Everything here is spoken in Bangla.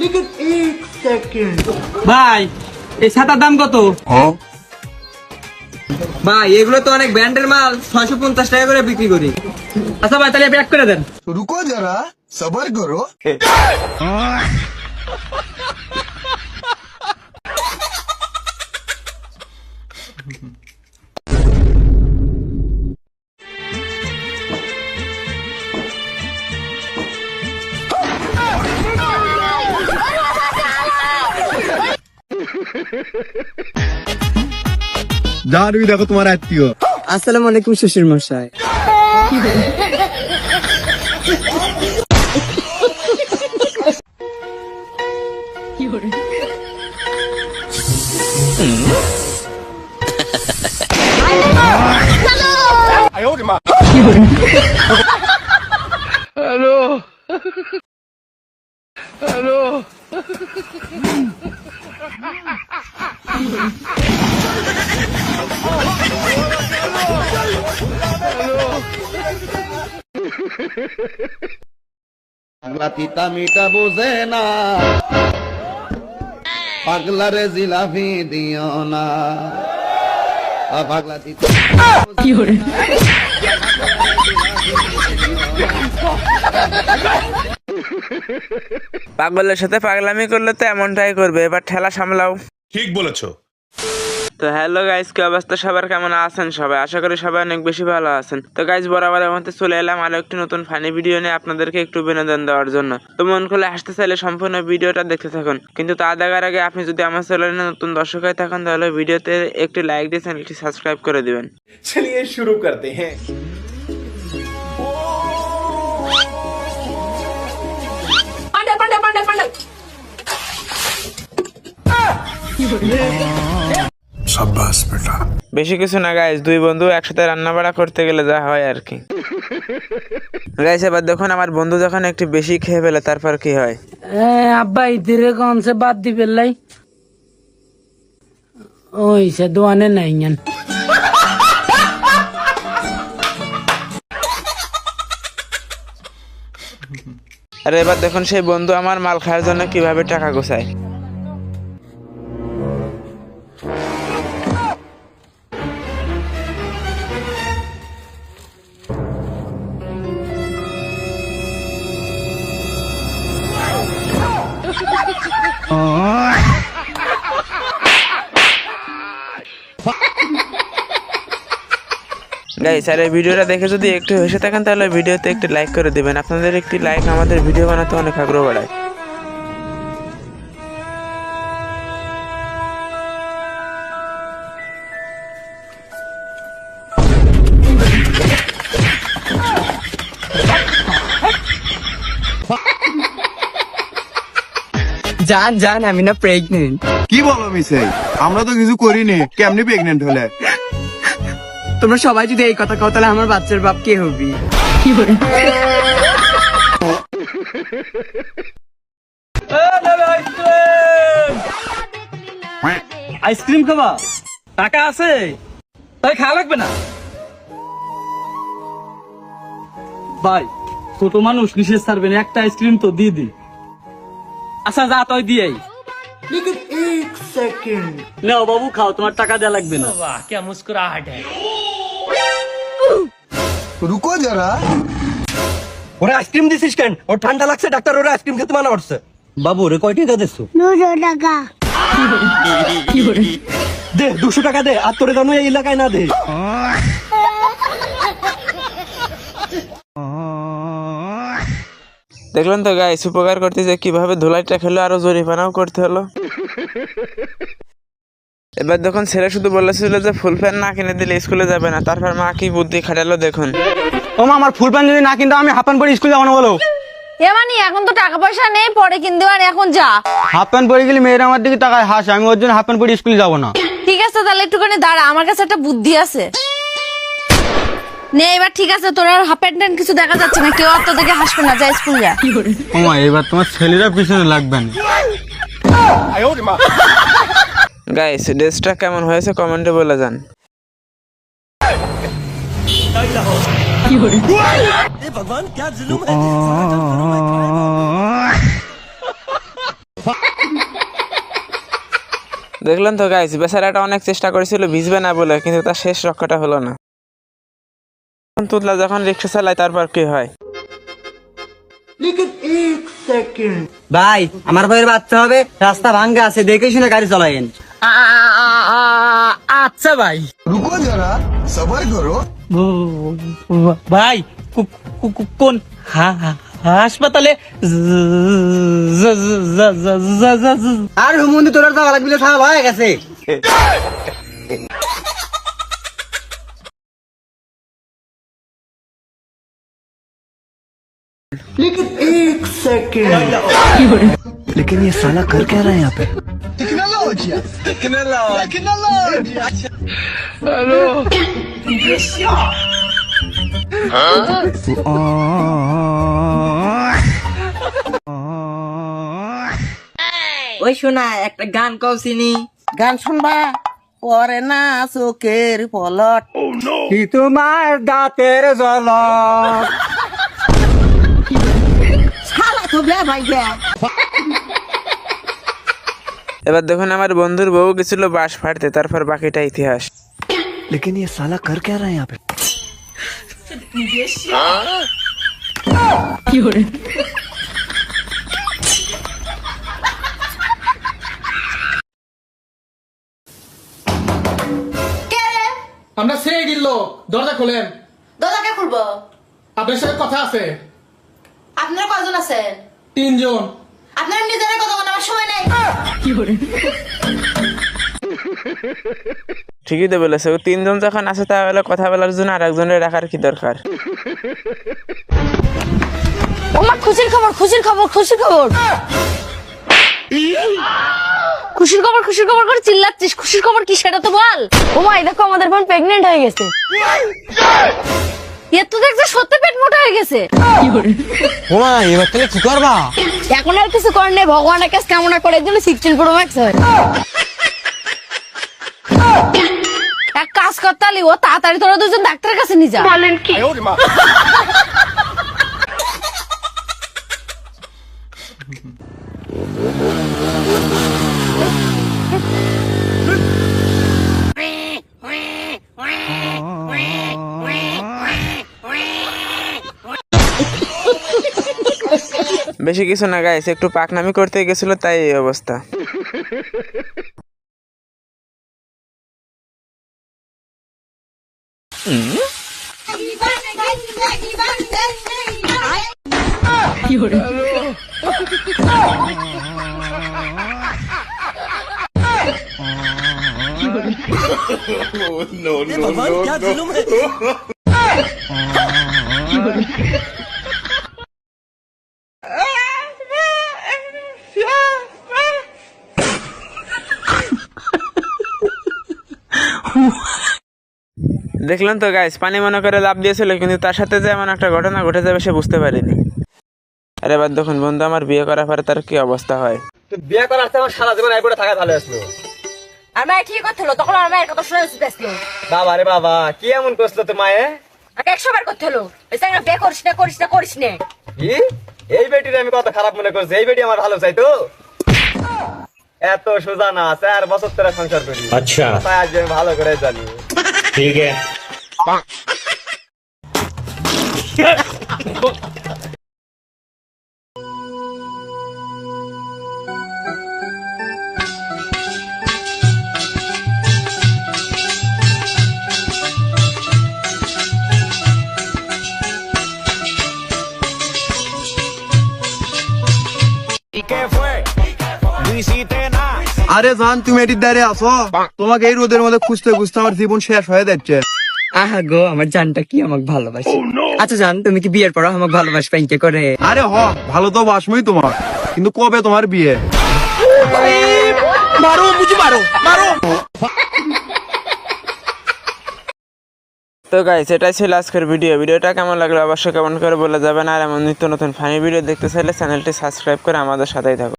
लेकिन एक सेकंड ভাই এই ছাতার দাম কত ভাই এগুলো তো অনেক ব্র্যান্ডের মাল ছয়শো পঞ্চাশ টাকা করে বিক্রি করি আচ্ছা ভাই তাহলে প্যাক করে দেন रुको जरा सबर करो জানবি দেখো তোমার আত্মীয়। আসসালামু আলাইকুম শ্বশুর মশাই। পাগলা মিটা বোঝে না। পাগলারে জিলাপি দিও না। পাগলা তিতা পাগলের সাথে পাগলামি করলে তো এমনটাই করবে এবার ঠেলা সামলাও। ঠিক বলেছ। তো হ্যালো গাইজ কি অবস্থা? সবার কেমন আছেন সবাই? আশা করি সবাই অনেক বেশি ভালো আছেন। তো গাইজ বরাবর আমাদের চলে এলাম আরও একটি নতুন ফানি ভিডিও নিয়ে আপনাদেরকে একটু বিনোদন দেওয়ার জন্য। তো মন খুলে আসতে চাইলে সম্পূর্ণ ভিডিওটা দেখতে থাকুন। কিন্তু তা দেখার আগে আপনি যদি আমার চ্যানেলে নতুন দর্শক হয়ে থাকেন তাহলে ভিডিওতে একটি লাইক দিয়ে চ্যানেলটি সাবস্ক্রাইব করে দিবেন। চলিয়ে শুরু করতে হ্যাঁ। Panda panda panda panda. সাব্বাস বেটা। বেশি কিছু না গাইস দুই বন্ধু একসাথে রান্না বাড়া করতে গেলে যা হয় আর কি। গাইস এবার দেখুন আমার বন্ধু যখন একটু বেশি খেয়ে ফেলে তারপর কি হয়? আব্বা বাদ দি ফেললাই? ওই সে দোয়ানে নাই এবার দেখুন সেই বন্ধু আমার মাল খাওয়ার জন্য কীভাবে টাকা গোছায়। গাইস আর এই ভিডিওটা দেখে যদি একটু হেসে থাকেন, তাহলে ভিডিওতে একটি লাইক করে দিবেন। আপনাদের একটি লাইক আমাদের ভিডিও বানাতে অনেক আগ্রহ বাড়ায়। জান জান আমি না প্রেগনেন্ট কি বলো মিসে আমরা তো কিছু করিনি। কেমনি প্রেগনেন্ট হলে? তোমরা সবাই যদি এই কথা কও তাহলে আমার বাচ্চার বাপ কে হবি? কি বলে আইসক্রিম খাবা? টাকা আছে? তাই খাওয়া লাগবে না। ভাই ছোট মানুষ নিষেধ ছাড়বেন একটা আইসক্রিম তো দিয়ে দি আচ্ছা যা তুই দিয়েই लेकिन एक सेकंड নাও বাবু খাও তোমার টাকা দেওয়া লাগবে না रुको जरा ওরা আইসক্রিম দিছিস কেন ওর ঠান্ডা লাগছে ডাক্তার ওরা আইসক্রিম খেতে মানা করছে বাবু রে কয় টাকা দিচ্ছ দে দুশো টাকা দে আর তোরে জানো এই এলাকায় না দে দেখলেন তো গাইস উপকার করতে যে কীভাবে ধুলাইটা খেলো আরও জরিমানাও করতে হলো। এবার দেখুন ছেলে শুধু বলেছিল যে ফুল প্যান্ট না কিনে দিলে স্কুলে যাবে না তারপর মা কি বুদ্ধি খাটালো দেখুন। ও মা আমার ফুল প্যান্ট যদি না কিন্তু আমি হাফ প্যান্ট পরে স্কুল যাব না বলো। এ মানে এখন তো টাকা পয়সা নেই পরে কিনতে পারে এখন যা। হাফ প্যান্ট পরে গেলে মেয়েরা আমার দিকে টাকায় হাসে আমি ওর জন্য হাফ প্যান্ট পরে স্কুল যাব না। ঠিক আছে তাহলে একটুখানি দাঁড়া আমার কাছে একটা বুদ্ধি আছে। নে এবার ঠিক আছে তোর আর হাফ প্যান্ট কিছু দেখা যাচ্ছে না কেউ আর তো দেখে হাসবে না যা স্কুল যা ও মা এবার তোমার ছেলেরা পিছনে লাগবে না গাইস ড্রেসটা কেমন হয়েছে কমেন্টে বলে যান ভগবান क्या जुलूम है দেখলেন তো গাইস বেচারাটা অনেক চেষ্টা করেছিল ভিজবে না বলে কিন্তু তার শেষ রক্ষাটা হলো না এখন তুতলা যখন রিক্সা চালায় তারপর কি হয় ভাই আমার ভাইয়ের বাচ্চা হবে রাস্তা ভাঙ্গা আছে দেখে শুনে গাড়ি চালায়েন আচ্ছা ভাই রুকো যারা সবার করো ভাই কোন হাসপাতালে আর হুমুন্দি তোর লাগবে ছাড়া ভাই গেছে लेकिन एक सेकंड लेकिन ये साला कर क्या रहा है यहाँ पे टेक्नोलॉजी टेक्नोलॉजी ওই শোনা একটা গান কও চিনি গান শুনবা পরে না চোখের পলট কি তোমার দাঁতের জলক এবার দেখুন আমার বন্ধুর বউ গেছিল বাস ফাটতে তারপর বাকিটা ইতিহাস लेकिन ये साला कर क्या रहा है यहाँ पे আমরা সেই দিল দরজা খোলেন দাদাকে খুলবো আপনার সাথে কথা আছে আপনারা কয়জন আছেন? তিনজন। আপনারা নিজেরা কথা বলার সময় নেই। ঠিকই তো বলেছে তিনজন যখন আছে তাহলে কথা বলার জন্য আর একজনের রাখার কি দরকার? আমার খুশির খবর খুশির খবর খুশির খবর। খুশির খবর খুশির খবর করে চিল্লাচ্ছিস খুশির খবর কি সেটা তো বল। ও মা এই দেখো আমাদের বোন প্রেগনেন্ট হয়ে গেছে। এর তো দেখছে সত্যি পেট মোটা হয়ে গেছে। ওমা এবার তাহলে কি করবা? এখন আর কিছু করার নেই ভগবানের কাছে কামনা করে এর জন্য সিক্সটিন প্রো ম্যাক্স হয়। এক কাজ করতে ও তাড়াতাড়ি তোরা দুজন ডাক্তারের কাছে নিয়ে যা। বলেন কি? বেশি কিছু না গাইছে একটু পাকনামি করতে গেছিল তাই এই অবস্থা। দেখলেন তো গাইস পানি মনে করে লাভ দিয়েছিল কিন্তু তার সাথে যে এমন একটা ঘটনা ঘটে যাবে সে বুঝতে পারেনি। আর এবার দেখুন বন্ধু আমার বিয়ে করার পরে তার কি অবস্থা হয়? বিয়ে করার আমার সারা জীবন আইপোর্টে থাকা ভালো আসলো। আমার ঠিক হলো? তখন আমার কথা শুনে উচিত আসলো বাবা রে বাবা কি এমন করছ তোর মায়ে? আগে একশো বার করতে হলো। এই সাইকেল করিস না করিস না করিস না। কি? এই বেটির আমি কত খারাপ মনে করছি এই বেটি আমার ভালো চাই তো? এত সোজা না চার বছর তোরা সংসার করি। আচ্ছা। তাই আজ আমি ভালো করে জানি। আরে জান, তুমি এটির দাঁড়িয়ে আসো তোমাকে এই রোদের মধ্যে খুঁজতে খুঁজতে আমার জীবন শেষ হয়ে যাচ্ছে। আহা গো আমার জানটা কি আমাকে ভালোবাসে? আচ্ছা জান তুমি কি বিয়ের পর আমাকে ভালোবাসবে কে করে? আরে হ ভালো তো বাসমই তোমার। কিন্তু কবে তোমার বিয়ে? তো গাইস এটাই ছিল আজকের ভিডিও ভিডিওটা কেমন লাগল অবশ্যই কমেন্ট করে বলে যাবেন। আর এমন নিত্য নতুন ফানি ভিডিও দেখতে চাইলে চ্যানেলটি সাবস্ক্রাইব করে আমাদের সাথেই থাকুন।